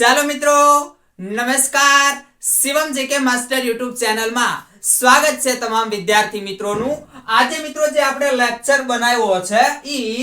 ચાલો મિત્રો, નમસ્કાર. શિવમ જેકે માસ્ટર યુટ્યુબ ચેનલમાં સ્વાગત છે તમામ વિદ્યાર્થી મિત્રોનું. આજે મિત્રો જે આપણે લેક્ચર બનાવ્યો છે, ઈ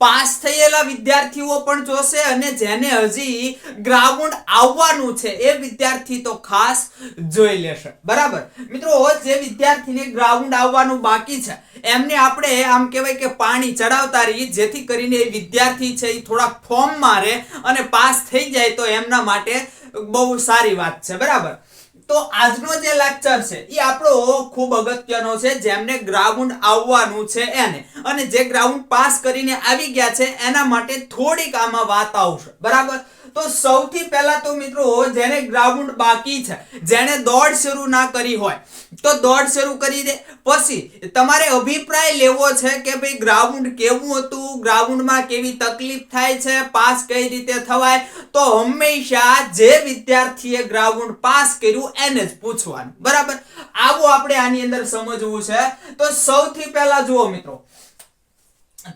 પાસ થયેલા વિદ્યાર્થીઓ પણ જોશે અને જેને હજી ગ્રાઉન્ડ આવવાનું છે એ વિદ્યાર્થી તો ખાસ જોઈ લેશે. બરાબર? મિત્રો, જે વિદ્યાર્થીને ગ્રાઉન્ડ આવવાનું બાકી છે, એમને આપણે આમ કહેવાય કે પાણી ચડાવતા રહીએ જેથી કરીને એ વિદ્યાર્થી છે એ થોડા ફોર્મ મારે અને પાસ થઈ જાય તો એમના માટે બહુ સારી વાત છે. બરાબર? તો આજનો જે લેક્ચર છે એ આપણો ખૂબ અગત્યનો છે, જેમને ગ્રાઉન્ડ આવવાનું છે એને. અને જે ગ્રાઉન્ડ પાસ કરીને આવી ગયા છે, એના માટે થોડીક આમાં વાત આવશે. બરાબર? તો સૌથી પહેલા તો મિત્રો, જેને ગ્રાઉન્ડ બાકી છે, જેણે દોડ શરૂ ના કરી હોય, તો દોડ શરૂ કરી દે. પછી, તમારે અભિપ્રાય લેવો છે કે ભાઈ ગ્રાઉન્ડ કેવું હતું? ગ્રાઉન્ડમાં કેવી તકલીફ થાય છે? પાસ કઈ રીતે થવાય? તો હંમેશા જે વિદ્યાર્થીએ ગ્રાઉન્ડ પાસ કર્યું, એને જ પૂછવાનું. બરાબર? આવું આપણે આની અંદર સમજવું છે. તો સૌથી પહેલા જુઓ મિત્રો,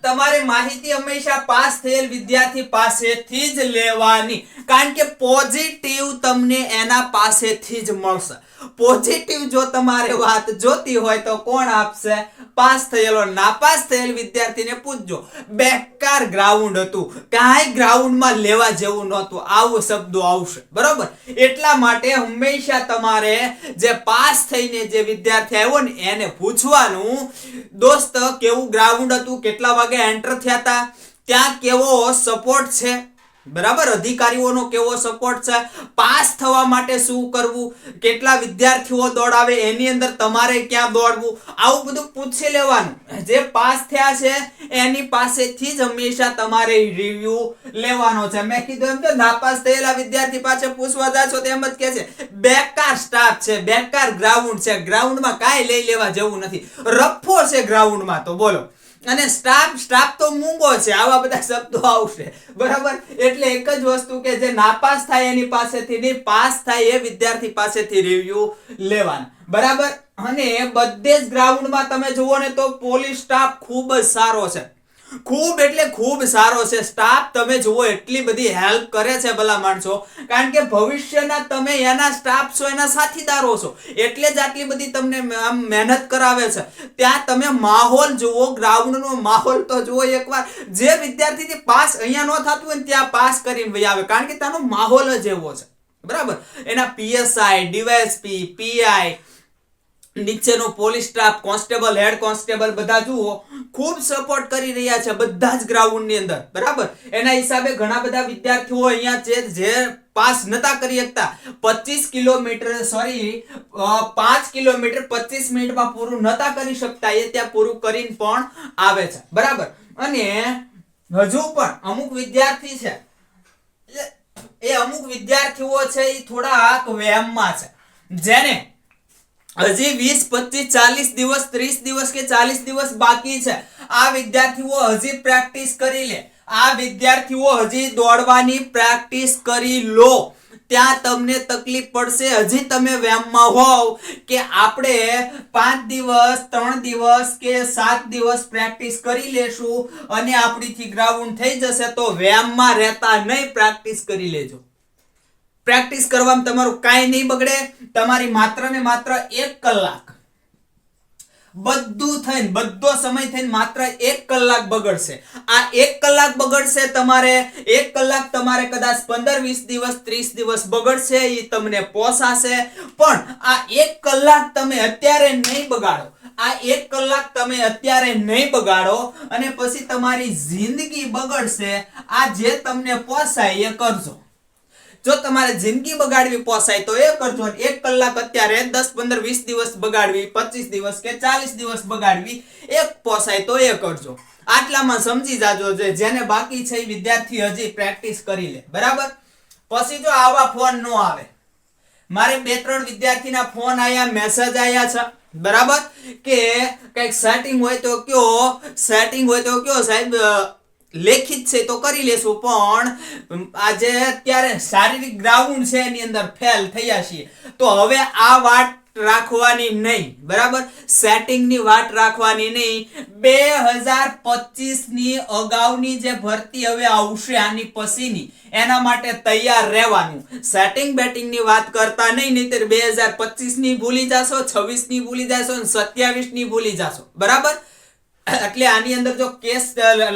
તમારે માહિતી હંમેશા પાસ થયેલ વિદ્યાર્થી પાસેથી જ લેવાની. કારણ કે પોઝિટિવ તમને એના પાસેથી જ મળશે. પોઝિટિવ જો તમારે વાત જોતી હોય તો કોણ આપશે? પાસ થયેલો, નાપાસ થયેલ વિદ્યાર્થીને પૂછજો. બેકાર ગ્રાઉન્ડ હતું. કાંઈ ગ્રાઉન્ડમાં લેવા જેવું નહોતું. આવો શબ્દો આવશે. બરોબર? એટલા માટે હંમેશા તમારે જે પાસ થઈને જે વિદ્યાર્થી આવ્યો ને, એને પૂછવાનું, દોસ્ત, કેવું ગ્રાઉન્ડ હતું? કેટલા વાગે એન્ટર થયા હતા ત્યાં કેવો સપોર્ટ છે? બરાબર? અધિકારીઓનો કેવો સપોર્ટ છે? પાસ થવા માટે શું કરવું? કેટલા વિદ્યાર્થીઓ દોડાવે? એની અંદર તમારે ક્યાં દોડવું? આવું બધું પૂછી લેવાનું. જે પાસ થયા છે, એની પાસેથી જ હંમેશા તમારે રિવ્યુ લેવાનો છે. મેં કીધું એમ કે નાપાસ થયેલા વિદ્યાર્થી પાસે પૂછવા જાશો એમ જ કે છે, બેકાર સ્ટાફ છે, બેકાર ગ્રાઉન્ડ છે. ગ્રાઉન્ડમાં કાંઈ લઈ લેવા જેવું નથી. રફ્ફો છે ગ્રાઉન્ડમાં તો બોલો. અને સ્ટાફ સ્ટાફ તો મૂંગો છે, આવા બધા શબ્દો આવશે. બરાબર? એટલે એક જ વસ્તુ કે જે નાપાસ થાય એની પાસેથી નહીં, પાસ થાય એ વિદ્યાર્થી પાસેથી રિવ્યુ લેવાના. બરાબર? અને બધે જ ગ્રાઉન્ડમાં તમે જુઓ ને તો પોલીસ સ્ટાફ ખૂબ જ સારો છે. ખૂબ એટલે ખૂબ સારો છે. સ્ટાફ તમે જુઓ, એટલી બધી હેલ્પ કરે છે ભલા માણસો. કારણ કે ભવિષ્યના તમે એના સ્ટાફ છો, એના સાથીદારો છો. એટલે જ આટલી બધી તમને આમ મહેનત કરાવે છે. ત્યાં તમે માહોલ જુઓ ગ્રાઉન્ડનો માહોલ તો જુઓ એકવાર. જે વિદ્યાર્થીથી પાસ અહીંયા ન થતું હોય ત્યાં પાસ કરીને વહી આવે. કારણ કે ત્યાંનો માહોલ જ એવો છે. બરાબર? એના પીએસઆઈ ડીવાયએસપી પીઆઈ નીચેનો police staff, constable, head constable બધા જુઓ, ખૂબ સપોર્ટ કરી રહ્યા છે બધા જ ગ્રાઉન્ડની અંદર. બરાબર? એના હિસાબે ઘણા બધા વિદ્યાર્થીઓ અહીંયા છે જે પાસ નતા કરી શકતા. 25 કિલોમીટર સોરી પાંચ કિલોમીટર 25 મિનિટમાં પૂરું નતા કરી શકતા. એ ત્યાં પૂરું કરીને પણ આવે છે. બરાબર? અને હજુ પણ અમુક વિદ્યાર્થી છે એ અમુક વિદ્યાર્થીઓ છે એ થોડાક વહેમમાં છે. જેને હજી વીસ, પચીસ, ચાલીસ દિવસ, ત્રીસ દિવસ કે ચાલીસ દિવસ બાકી છે. આ વિદ્યાર્થીઓ હજી પ્રેક્ટિસ કરી લે. આ વિદ્યાર્થીઓ હજી દોડવાની પ્રેક્ટિસ કરી લો. ત્યાં તમને તકલીફ પડશે. હજી તમે વ્યાયામમાં હોવ કે આપણે પાંચ દિવસ, ત્રણ દિવસ કે સાત દિવસ પ્રેક્ટિસ કરી લેશું અને આપણીથી ગ્રાઉન્ડ થઈ જશે તો વ્યાયામમાં રહેતા નહીં. પ્રેક્ટિસ કરી લેજો. પ્રેક્ટિસ કરવામાં તમારું કાંઈ નહીં બગડે, તમારી માત્ર ને માત્ર એક કલાક. બધું થઈને, બધો સમય થઈને માત્ર એક કલાક બગડશે. આ એક કલાક બગડશે તમારે, એક કલાક તમારે કદાચ પંદર, વીસ દિવસ, ત્રીસ દિવસ બગડશે એ તમને પોસાશે. પણ આ એક કલાક તમે અત્યારે નહીં બગાડો. આ એક કલાક તમે અત્યારે નહીં બગાડો અને પછી તમારી જિંદગી બગડશે. આ જે તમને પોસાય, એ કરજો. જો તમારે જિંદગી બગાડવી પોસાય તો એ કરજો એક કલાક અત્યારે દસ, પંદર, વીસ દિવસ બગાડવી, પચીસ દિવસ કે ચાલીસ દિવસ બગાડવી, એક પોસાય તો એ કરજો આટલામાં સમજી જાજો જે જેને બાકી છે એ વિદ્યાર્થી હજી પ્રેક્ટિસ કરી લે. બરાબર? પછી જો આવા ફોન નો આવે. મારે બે, ત્રણ વિદ્યાર્થીના ફોન આયા મેસેજ આયા છે. બરાબર? કે કંઈક સેટિંગ હોય તો કયો સેટિંગ હોય તો કયો સાહેબ લેખિત છે તો કરી લેશું, પણ આજે અત્યારે શારીરિક ગ્રાઉન્ડ છે, એની અંદર ફેલ થયા છીએ. તો હવે આ વાત રાખવાની નહીં, બરાબર? સેટિંગની વાત રાખવાની નહીં. બે હજાર પચીસની અગાઉની જે ભરતી હવે આવશે આની પછીની, એના માટે તૈયાર રહેવાનું. સેટિંગ બેટિંગની વાત કરતા નહીં, નહીતર બે હજાર પચીસની ભૂલી જાશો, છવ્વીસની ભૂલી જાશો, અને સત્યાવીસની ભૂલી જાશો, બરાબર? એટલે આની અંદર જો કેસ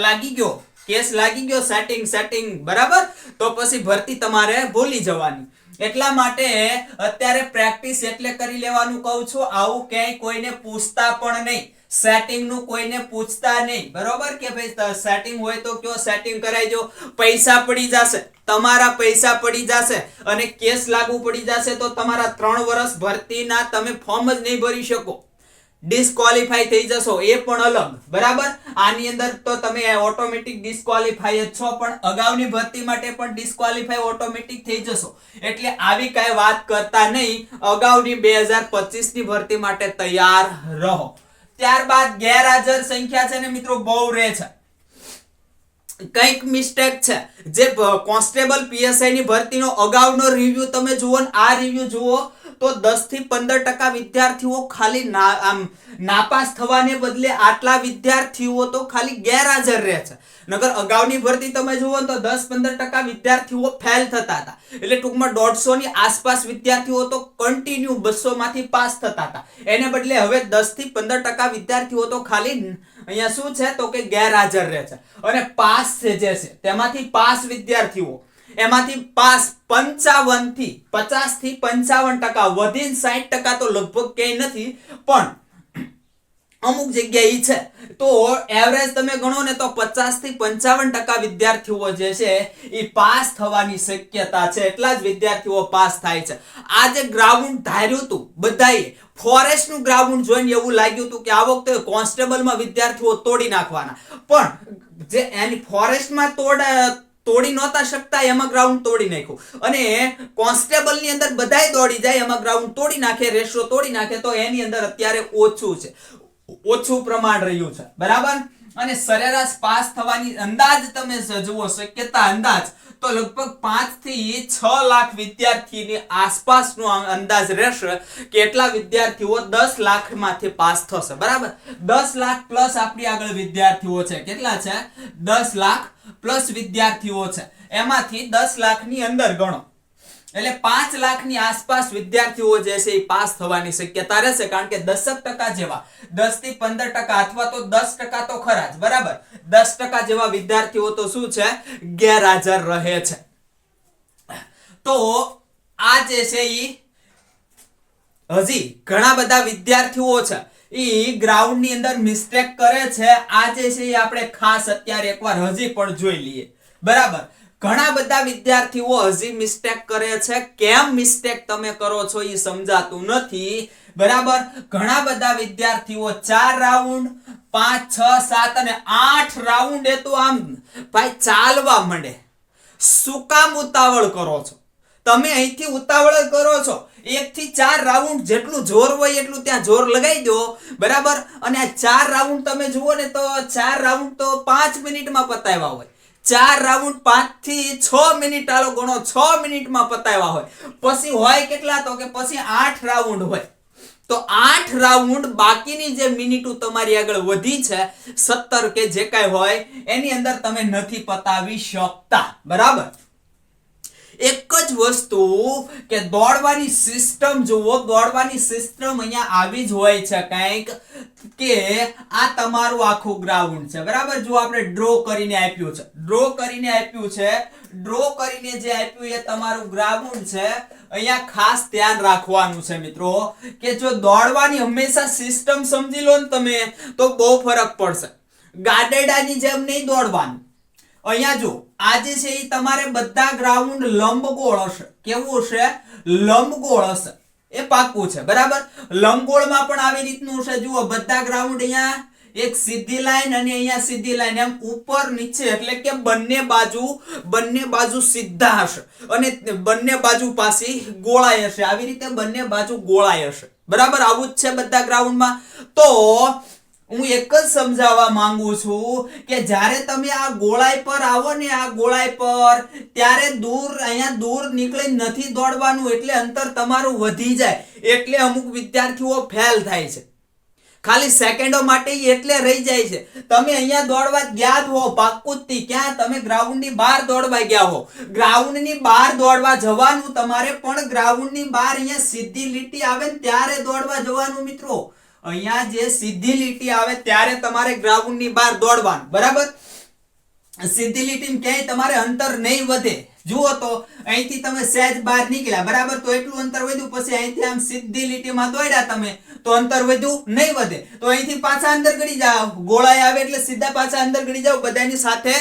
લાગી ગયો, કેસ લાગી ગયો સેટિંગ સેટિંગ બરાબર? તો પછી ભરતી તમારે ભૂલી જવાની. એટલા માટે અત્યારે પ્રેક્ટિસ એટલે કરી લેવાનું કહું છું, આવું ક્યાંય કોઈને પૂછતા પણ નહીં. સેટિંગનું કોઈને પૂછતા નહીં, બરોબર? કે ભાઈ સેટિંગ હોય તો કયો સેટિંગ કરાઈ જો પૈસા પડી જશે, તમારા પૈસા પડી જશે અને કેસ લાગુ પડી જશે તો તમારા ત્રણ વર્ષ ભરતીના તમે ફોર્મ જ નહીં ભરી શકો. ડિસ્ક્વોલિફાઈ થઈ જશો, એ પણ અલગ. બરાબર? આની અંદર તો તમે ઓટોમેટિક ડિસ્કવોલિફાય જ છો, પણ અગાઉની ભરતી માટે પણ ડિસ્કવોલિફાય ઓટોમેટિક થઈ જશો. એટલે આવી કાંઈ વાત કરતા નહીં, અગાઉની બે હજાર પચીસની ભરતી માટે તૈયાર રહો. ત્યારબાદ ગેરહાજર સંખ્યા છે ને મિત્રો, બહુ રહે છે. કંઈક મિસ્ટેક છે. જે કોન્સ્ટેબલ પીએસઆઈ ની ભરતીનો અગાઉનો રિવ્યુ તમે જુઓ આ રિવ્યુ જુઓ. તો દસથી 15 ટકા વિદ્યાર્થીઓ ખાલી આમ નાપાસ થવાને બદલે આટલા વિદ્યાર્થીઓ તો ખાલી ગેરહાજર રહે છે. નગર અગાઉની ભરતી તમે જુઓ તો દસ પંદર ટકા વિદ્યાર્થીઓ ફેલ થતા હતા. એટલે ટૂંકમાં દોઢસો ની આસપાસ વિદ્યાર્થીઓ તો કન્ટિન્યુ બસો માંથી પાસ થતા હતા. એને બદલે હવે દસથી 15 ટકા વિદ્યાર્થીઓ તો ખાલી અહીંયા શું છે તો કે ગેરહાજર રહે છે. અને પાસ જે છે, તેમાંથી પાસ વિદ્યાર્થીઓ એમાંથી પાસ પંચાવનથી પચાસથી પંચાવન ટકા, વધીને સાઈઠ ટકા તો લગભગ ક્યાંય નથી, પણ અમુક જગ્યાએ છે. તો એવરેજ તમે ગણો ને તો પચાસથી પંચાવન ટકા વિદ્યાર્થીઓ જે છે એ પાસ થવાની શક્યતા છે. એટલા જ વિદ્યાર્થીઓ પાસ થાય છે. આ જે ગ્રાઉન્ડ ધાર્યું હતું, બધાએ ફોરેસ્ટનું ગ્રાઉન્ડ જોઈને એવું લાગ્યું હતું કે આ વખતે કોન્સ્ટેબલમાં વિદ્યાર્થીઓ તોડી નાખવાના. પણ જે એની ફોરેસ્ટમાં તોડ તોડી નહોતા શકતા, એમાં ગ્રાઉન્ડ તોડી નાખ્યું. અને કોન્સ્ટેબલની અંદર બધાય દોડી જાય, એમાં ગ્રાઉન્ડ તોડી નાખે રેશો તોડી નાખે, તો એની અંદર અત્યારે ઓછું છે. ઓછું પ્રમાણ રહ્યું છે. બરાબર? અને સરેરાશ પાસ થવાની અંદાજ તમે જુઓ શક્યતા અંદાજ. તો લગભગ પાંચથી છ લાખ વિદ્યાર્થીની આસપાસનો અંદાજ રહેશે કે એટલા વિદ્યાર્થીઓ દસ લાખમાંથી પાસ થશે. બરાબર? દસ લાખ પ્લસ આપણી આગળ વિદ્યાર્થીઓ છે. કેટલા છે? દસ લાખ પ્લસ વિદ્યાર્થીઓ છે. એમાંથી દસ લાખની અંદર ગણો. એટલે પાંચ લાખની આસપાસ વિદ્યાર્થીઓ જે છે એ પાસ થવાની શક્યતા રહેશે, કારણ કે દસક ટકા જેવા દસથી પંદર ટકા અથવા તો દસ ટકા તો ખરા જ, બરાબર? દસ ટકા જેવા વિદ્યાર્થીઓ તો શું છે? ગેરહાજર રહે છે. તો આ જે છે એ હજી ઘણા બધા વિદ્યાર્થીઓ છે એ ગ્રાઉન્ડની અંદર મિસ્ટેક કરે છે. આ જે છે એ આપણે ખાસ અત્યારે એકવાર હજી પણ જોઈ લઈએ. બરાબર? ઘણા બધા વિદ્યાર્થીઓ હજી મિસ્ટેક કરે છે. કેમ મિસ્ટેક તમે કરો છો એ સમજાતું નથી. બરાબર? ઘણા બધા વિદ્યાર્થીઓ ચાર રાઉન્ડ પાંચ, છ, સાત અને આઠ રાઉન્ડ એ તો આમ, ભાઈ, ચાલવા માંડે. શું કામ ઉતાવળ કરો છો? તમે અહીંથી ઉતાવળ કરો છો. એક થી ચાર રાઉન્ડ જેટલું જોર હોય એટલું ત્યાં જોર લગાવી દો. બરાબર? અને આ ચાર રાઉન્ડ તમે જુઓ ને તો ચાર રાઉન્ડ તો પાંચ મિનિટમાં પતાવ્યા હોય. ચાર રાઉન્ડ પાંચથી છ મિનિટ આલો ગણો, છ મિનિટમાં પતાવ્યા હોય. પછી હોય કેટલા તો કે પછી આઠ રાઉન્ડ હોય. તો આઠ રાઉન્ડ બાકીની જે મિનિટો તમારી આગળ વધી છે, સત્તર કે જે કાંઈ હોય, એની અંદર તમે નથી પતાવી શકતા. બરાબર? એક જ વસ્તુ કે દોડવાની સિસ્ટમ જુઓ, દોડવાની સિસ્ટમ અહીંયા આવી જ હોય છે કંઈક કે આ તમારું આખું ગ્રાઉન્ડ છે. બરાબર? જો આપણે ડ્રો કરીને આપ્યું છે. ડ્રો કરીને આપ્યું છે. ડ્રો કરીને જે આપ્યું એ તમારું ગ્રાઉન્ડ છે. અહીંયા ખાસ ધ્યાન રાખવાનું છે મિત્રો કે જો દોડવાની હંમેશા સિસ્ટમ સમજી લો ને તમે, તો બહુ ફરક પડશે. ગાડેડાની જેમ નહીં દોડવાનું. અહીંયા જો, આજે છે એ તમારે બધા ગ્રાઉન્ડ લંબગોળ હશે. કેવું હશે? લંબગોળ હશે. એ પાકું છે, બરાબર? લંબગોળમાં પણ આવી રીતનું હશે. જુઓ, બધા ગ્રાઉન્ડ અહીંયા એક સીધી લાઈન અને અહીંયા સીધી લાઈન એમ ઉપર નીચે, એટલે કે બંને બાજુ બંને બાજુ સીધા હશે. અને બંને બાજુ પાછી ગોળાઈ હશે. આવી રીતે બંને બાજુ ગોળાઈ હશે. બરાબર? આવું જ છે બધા ગ્રાઉન્ડમાં તો હું એક જ સમજાવવા માંગુ છું કે જ્યારે તમે આ ગોળાઈ પર આવો ને આ ગોળાઈ પર, ત્યારે દૂર, અહીંયા દૂર નીકળી નથી દોડવાનું એટલે અંતર તમારું વધી જાય, એટલે અમુક વિદ્યાર્થીઓ ફેલ થાય છે. ખાલી સેકન્ડો માટે એટલે રહી જાય છે. તમે અહીંયા દોડવા ગયા જ હો પાક્કુથી ક્યાં? તમે ગ્રાઉન્ડની બહાર દોડવા ગયા હો. ગ્રાઉન્ડની બહાર દોડવા જવાનું તમારે, પણ ગ્રાઉન્ડની બહાર અહીંયા સીધી લીટી આવે ત્યારે દોડવા જવાનું મિત્રો. અહીંયા જે સીધી લીટી આવે ત્યારે તમારે ગ્રાઉન્ડની બહાર દોડવાનું, બરાબર? સીધી લીટી ક્યાંય તમારે અંતર નહીં વધે. જુઓ તો, અહીંથી તમે સહેજ બહાર નીકળ્યા. બરાબર? તો એટલું અંતર વધ્યું. પછી અહીંથી આમ સીધી લીટીમાં દોડ્યા તમે. તો અંતર વધ્યું નહીં વધે. તો અહીંથી પાછા અંદર ગળી જાઓ. ગોળાઈ આવે એટલે સીધા પાછા અંદર ગળી જાઓ. બધાની સાથે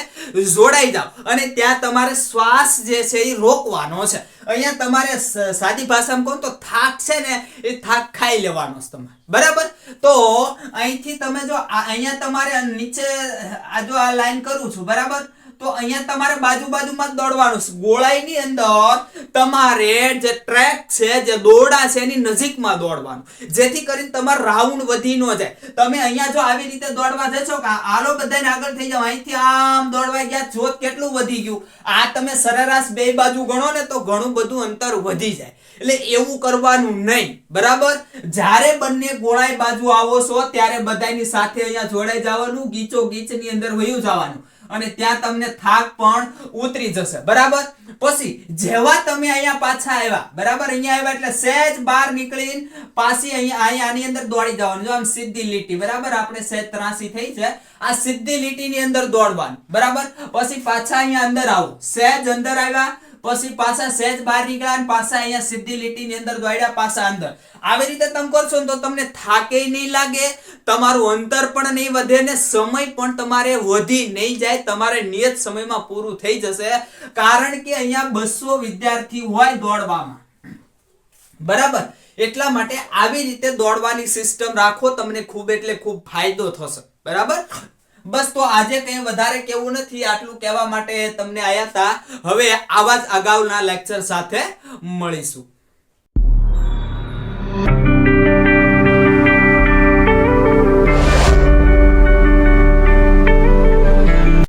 જોડાઈ જાઓ. અને ત્યાં તમારે શ્વાસ જે છે એ રોકવાનો છે. અહીંયા તમારે સાદી ભાષામાં કહું તો થાક છે ને, એ થાક ખાઈ લેવાનો છે તમારે. બરાબર? તો અહીંથી તમે જો અહીંયા તમારે નીચે, આ જો આ લાઈન કરું છું. બરાબર? તો અહીંયા તમારે બાજુ બાજુમાં દોડવાનું ગોળાઈની અંદર તમારે જે ટ્રેક છે, જે દોરડા છે, એની નજીકમાં દોડવાનું. જેથી કરીને તમારે રાઉન્ડ વધી ન જાય. તમે અહીંયા જો આવી રીતે દોડવા જશો કે આલો બધાને આગળ થઈ જાવ અહીંથી આમ દોડવા ગયા જોત કેટલું વધી ગયું. આ તમે સરેરાશ બે બાજુ ગણો ને તો ઘણું બધું અંતર વધી જાય. એટલે એવું કરવાનું નહીં. બરાબર? જ્યારે બંને ગોળાઈ બાજુ આવો છો, ત્યારે બધાની સાથે અહીંયા જોડાઈ જવાનું ગીચો ગીચની અંદર વયું જવાનું. અને ત્યાં તમને થાક પણ ઉતરી જશે. બરાબર? પછી જેવા તમે અહીંયા પાછા આવ્યા, બરાબર? અહીંયા આવ્યા એટલે સહેજ બહાર નીકળીને પાછી અહીંયા અહીંયા આની અંદર દોડી જવાનું. જો આમ સીધી લીટી, બરાબર? આપણે સહેજ ત્રાસી થઈ છે. આ સીધી લીટીની અંદર દોડવાનું. બરાબર? પછી પાછા અહીંયા અંદર આવો. સહેજ અંદર આવ્યા. પછી પાછા સહેજ બહાર નીકળ્યા અને પાછા અહીંયા સીધી લીટીની અંદર દોડ્યા પાછા અંદર. આવી રીતે તમે કરશો તો તમને થાકે નહીં લાગે, તમારું અંતર પણ નહીં વધે ને સમય પણ તમારે વધી નહીં જાય, તમારે નિયત સમયમાં પૂરું થઈ જશે. કારણ કે અહીંયા બસો વિદ્યાર્થી હોય દોડવામાં. બરાબર? એટલા માટે આવી રીતે દોડવાની સિસ્ટમ રાખો, તમને ખૂબ એટલે ખૂબ ફાયદો થશે. બરાબર? બસ તો આજે કંઈ વધારે કેવું નથી, આટલું કહેવા માટે તમને આયા હતા હવે આવા જ અગાઉના લેક્ચર સાથે મળીશું.